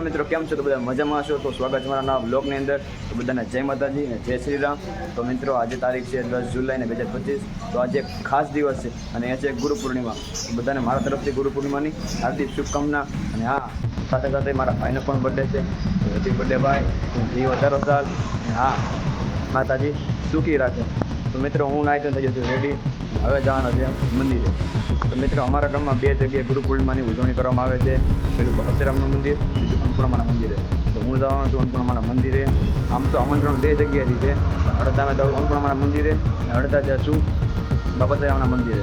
મિત્રો, કેમ છો? તો બધા મજામાં છો તો સ્વાગત છે મારા નવા બ્લોગની અંદર. તો બધાને જય માતાજી અને જય શ્રી રામ. તો મિત્રો, આજે તારીખ છે દસ જુલાઈ ને બે હજાર પચીસ. તો આજે એક ખાસ દિવસ છે અને એ છે ગુરુ પૂર્ણિમા. બધાને મારા તરફથી ગુરુ પૂર્ણિમાની હાર્દિક શુભકામના. અને હા, સાથે સાથે મારા ભાઈનો પણ બર્થડે છે. હેપી બર્થડે ભાઈ. જી વધારો સાલ. હા, માતાજી સુખી રાખે. તો મિત્રો, હું નાઈ થઈ જતો રેડી હવે જવાનો છે મંદિરે. તો મિત્રો, અમારા ગામમાં બે જગ્યાએ ગુરુકુળમાંની ઉજવણી કરવામાં આવે છે. પેલું પરશુરામનું મંદિર, બીજું અન્નપૂર્ણામાના મંદિરે. તો હું જવાનો છું અન્નપૂર્ણામાના મંદિરે. આમ તો આમંત્રણ બે જગ્યાએથી છે. અડધા મેં જાઉં અન્નપૂર્ણામાના મંદિરે અને અડધા જ્યાં જશું બાબાસાહેબના મંદિરે.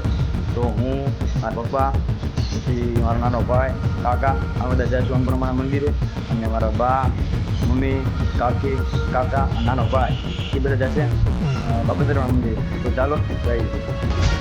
તો હું, મારા પપ્પા, પછી મારો નાનો ભાઈ, કાકા, આ બધા જઈશું અન્નપૂર્ણામાના મંદિરે. અને મારા બા મમ્મી કાકી કાકા નાનો ભાઈ એ બધા જશે બાબાસાહેબના મંદિર તો ચાલો જઈએ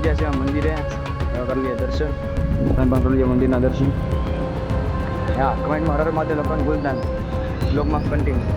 મિત્રો ગયા છે આ મંદિરે. કરી લઈએ દર્શન. તમે પણ કરી લઈએ મંદિરના દર્શન. હા, કમેન્ટમાં હરર માટે લોકોને ભૂલતા બ્લોગમાં કન્ટિન્યુ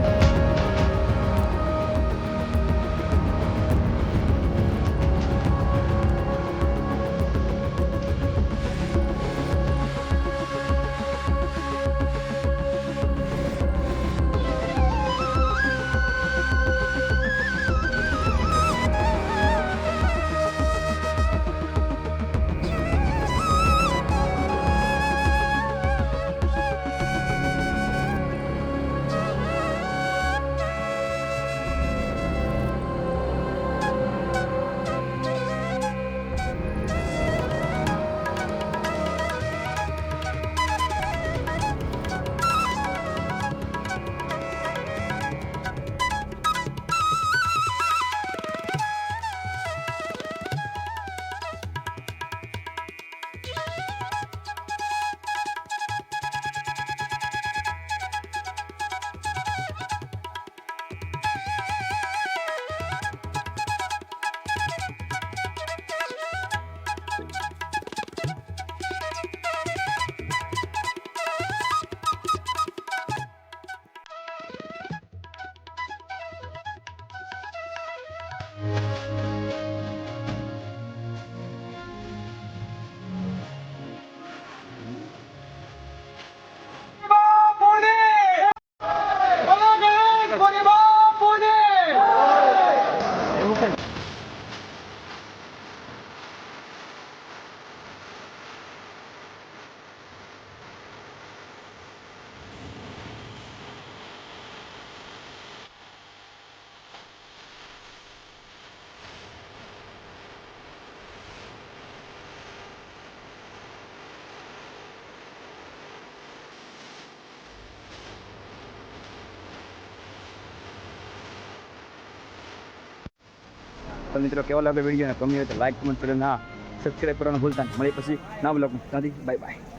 તો મિત્રો, કેવો લાગે વીડિયો ગમ્યો હોય તો લાઈક કમેન્ટ કરીને હા સબસ્ક્રાઈબ કરવાનું ભૂલતા નહીં. મળી પછી ના બ્લોગ ત્યાંથી બાય બાય